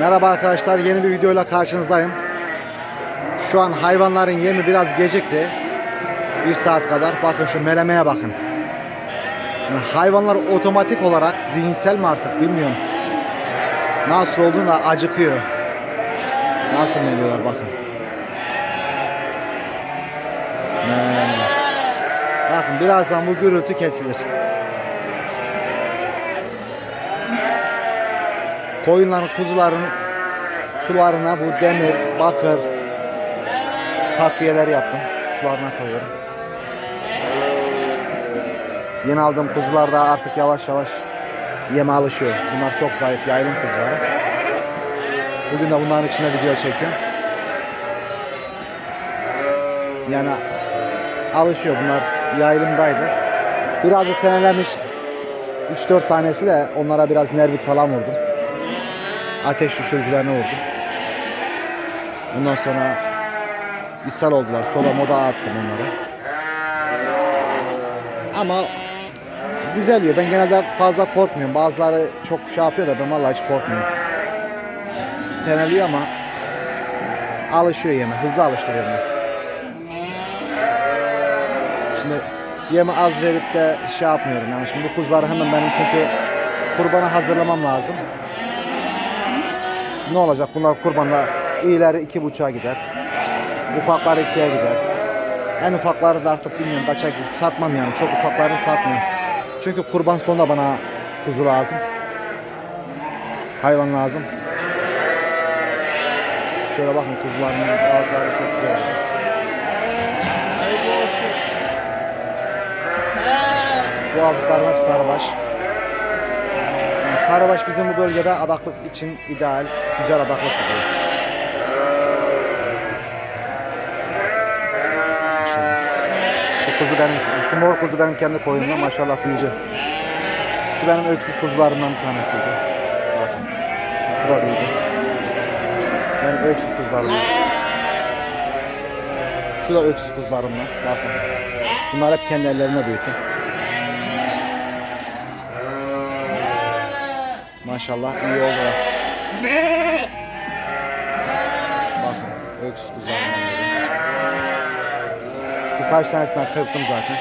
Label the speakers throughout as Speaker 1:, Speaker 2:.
Speaker 1: Merhaba arkadaşlar yeni bir videoyla karşınızdayım. Şu an hayvanların yemi biraz gecikti. Bir saat kadar. Bakın şu melemeye bakın. Yani hayvanlar otomatik olarak zihinsel mi artık bilmiyorum. Nasıl olduğunu da acıkıyor. Nasıl meliyorlar bakın. Mele. Bakın birazdan bu gürültü kesilir. Koyunların, kuzuların sularına bu demir, bakır takviyeler yaptım. Sularına koyuyorum. Yeni aldığım kuzular da artık yavaş yavaş yeme alışıyor. Bunlar çok zayıf yaylım kuzuları. Bugün de bunların içinde video çekiyorum. Yani alışıyor bunlar yaylımdaydı. Biraz da tenelemiş 3-4 tanesi de onlara biraz nervit falan vurdum. Ateş düşürücülerine vurdum. Bundan sonra ishal oldular. Sola moda attım onları. Ama güzel yiyor. Ben genelde fazla korkmuyorum. Bazıları çok şey yapıyor da ben vallahi hiç korkmuyorum. Teneliyor ama alışıyor yeme. Hızlı alıştırıyorum ben. Şimdi yeme az verip de şey yapmıyorum. Yani şimdi bu kuzuları hemen benim çünkü kurbana hazırlamam lazım. Ne olacak? Bunlar kurbanda iyileri iki buçuğa gider. Ufaklar ikiye gider. En ufakları da artık bilmiyorum kaça. Satmam yani. Çok ufaklarını satmıyorum. Çünkü kurban sonunda bana kuzu lazım. Hayvan lazım. Şöyle bakın kuzuların bazıları çok güzel. Bu aldıklarım hep sarıbaş. Sarıbaş bizim bu bölgede adaklık için ideal, güzel adaklık. Maşallah. Şu kuzu benim, şu mor kuzu benim kendi koyunumda maşallah büyüdü. Şu benim öksüz kuzularımdan bir tanesiydi. Bu da büyüdü. Benim öksüz kuzularımdan. Şu da öksüz kuzularımdan. Bakın. Bunlar hep kendi ellerine büyüttüm. Maşallah iyi oldular. Bakın kuzularımdan biri. Birkaç tanesinden kırptım zaten.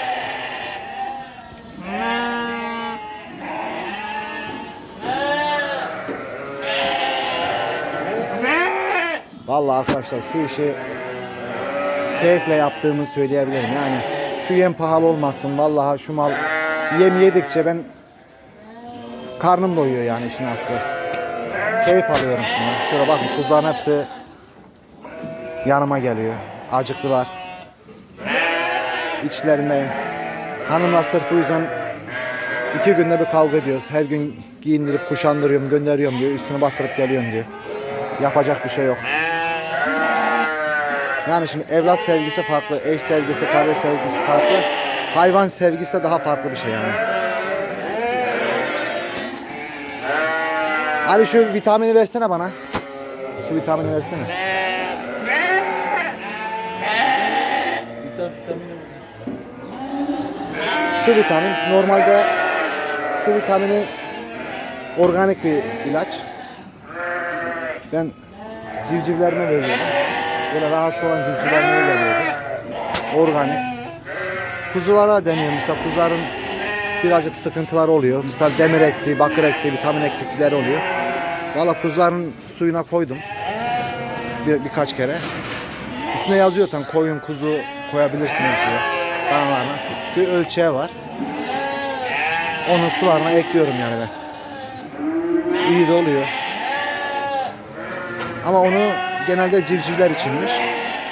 Speaker 1: Vallahi arkadaşlar şu işi keyifle yaptığımı söyleyebilirim. Yani şu yem pahalı olmasın. Vallahi şu mal yem yedikçe ben karnım doyuyor yani işin aslı. Keyif alıyorum şimdi. Şöyle bakın kuzuların hepsi yanıma geliyor. Acıktılar. İçlerindeyim. Hanımla sırf bu yüzden iki günde bir kavga ediyoruz. Her gün giyindirip kuşandırıyorum, gönderiyorum diyor. Üstüne batırıp geliyorum diyor. Yapacak bir şey yok. Yani şimdi evlat sevgisi farklı, eş sevgisi, kardeş sevgisi farklı. Hayvan sevgisi de daha farklı bir şey yani. Ali şu vitamini versene bana. Şu vitamini versene.
Speaker 2: İnsan vitamini
Speaker 1: Şu vitamin normalde şu vitamini organik bir ilaç. Ben civcivlerime veriyorum. Böyle rahatsız olan civcivlerime veriyorum. Organik. Kuzulara deniyor mesela kuzuların birazcık sıkıntıları oluyor. Mesela demir eksiği, bakır eksiği, vitamin eksiklikleri oluyor. Valla kuzuların suyuna koydum. Bir, birkaç kere. Üstüne yazıyor tam koyun, kuzu koyabilirsiniz diyor. Danalarına. Bir ölçeği var. Onun sularına ekliyorum yani ben. İyi de oluyor. Ama onu genelde civcivler içinmiş.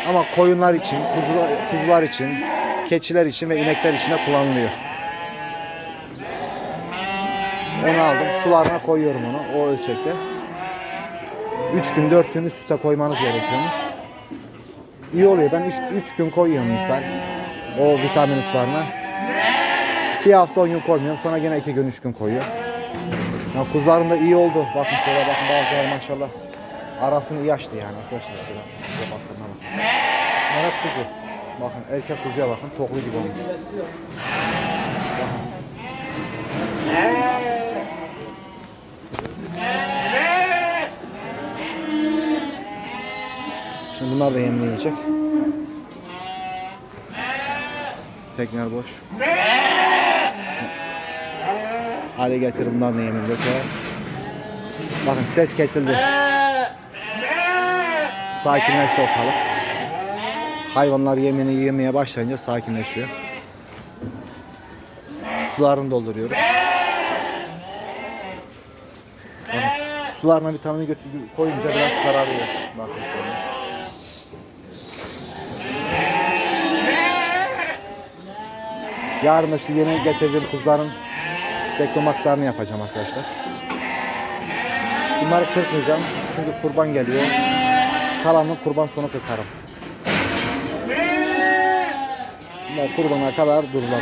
Speaker 1: Ama koyunlar için, kuzular, kuzular için, keçiler için ve inekler için de kullanılıyor. Onu aldım. Sularına koyuyorum onu o ölçekte. 3 gün 4 gün üst üste koymanız gerekiyormuş. İyi oluyor. Ben 3 gün koyuyorum misal. O vitamin sularına. Bir hafta 10 gün koymuyorum. Sonra gene 2 gün 3 gün koyuyorum. Ya kuzularım da iyi oldu. Bakın şöyle bakın bazıları maşallah. Arasını iyi açtı yani arkadaşlar. Şöyle kuzuya bakın. Bakın. Bunlar hep kuzu. Bakın erkek kuzuya bakın. Toklu gibi olmuş. Şimdi bunlar da yemini yiyecek. Tekrar boş. Hale getir bunlar da yemin döker. Bakın ses kesildi. Sakinleşti ortalık. Hayvanlar yemini yemeye başlayınca sakinleşiyor. Sularını dolduruyoruz. Sularına vitamini götür koyunca biraz sararıyor. Bakın şöyle. Yarın da şu yeni getirdiğim kuzuların beklomakslarını yapacağım arkadaşlar. Bunları kırpmayacağım çünkü kurban geliyor. Kalanını kurban sonu kırkarım. Bunlar kurbana kadar dururlar.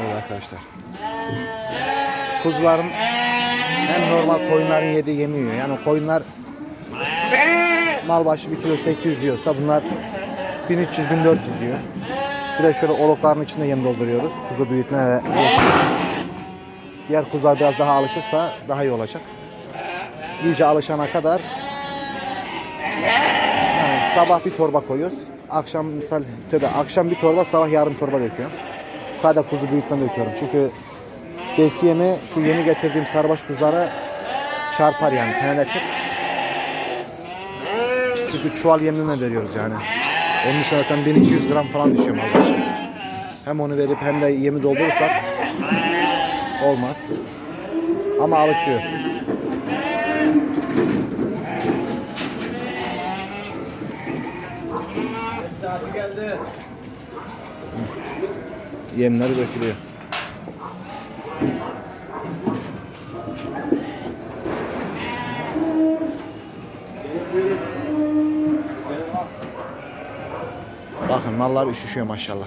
Speaker 1: Evet arkadaşlar. Kuzuların hem normal koyunların yediği yemi yiyor. Yani koyunlar mal başı 1 kilo 800 yiyorsa bunlar 1300-1400 yiyor. Bir de şöyle olukların içinde yem dolduruyoruz. Kuzu büyütme ve. Diğer kuzular biraz daha alışırsa daha iyi olacak. İyice alışana kadar yani sabah bir torba koyuyoruz. Akşam misal tövbe akşam bir torba sabah yarım torba döküyorum. Sadece kuzu büyütme döküyorum. Çünkü besiyemi şu yeni getirdiğim sarbaş kuzulara çarpar yani teneletir. Çünkü çuval yemine veriyoruz yani. Onun için zaten 1200 gram falan düşüyor mal. Hem onu verip hem de yemi doldurursak olmaz. Ama alışıyor. Yemleri dökülüyor. Bakın mallar üşüşüyor maşallah.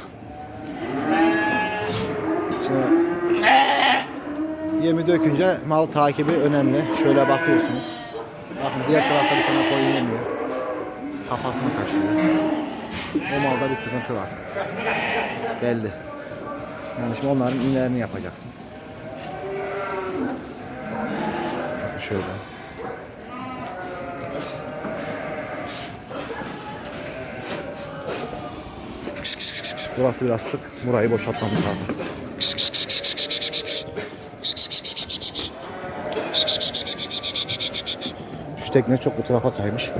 Speaker 1: Şimdi yemi dökünce mal takibi önemli. Şöyle bakıyorsunuz. Bakın diğer tarafta bir tane koyun yemiyor. Kafasını kaşıyor. O malda bir sıkıntı var. Belli. Yani şimdi onların inlerini yapacaksın. Şöyle. Burası biraz sık. Burayı boşaltmamız lazım. Şu tekne çok bu tarafa kaymış.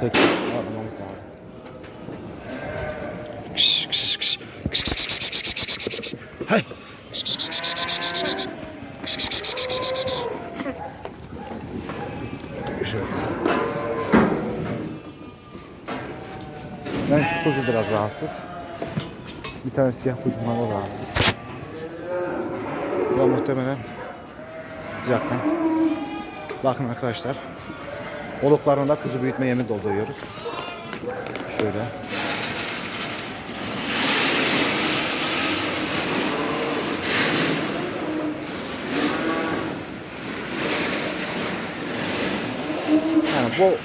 Speaker 1: Tekne aramamız lazım. Hey! Ben şu kuzu biraz rahatsız. Bir tane siyah kuzu malı rahatsız. Bu muhtemelen sıcaktan. Bakın arkadaşlar. Oluklarına da kuzu büyütme yemi dolduruyoruz. Şöyle. Yani bu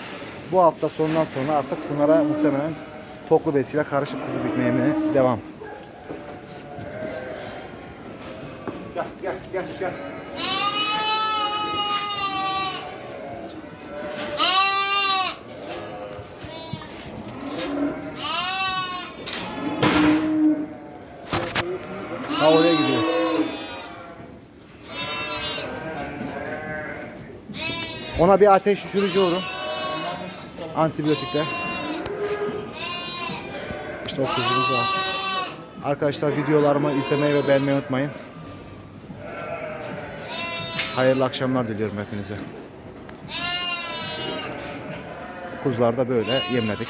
Speaker 1: bu hafta sonundan sonra artık bunlara muhtemelen toklu besiyle karışık kuzu yemine devam. Gel gel gel gel. Ha oraya gidiyor. Ona bir ateş düşürücü vurun. Antibiyotikler. O kuzumuz var. Arkadaşlar videolarımı izlemeyi ve beğenmeyi unutmayın. Hayırlı akşamlar diliyorum hepinize. Kuzular da böyle yemledik.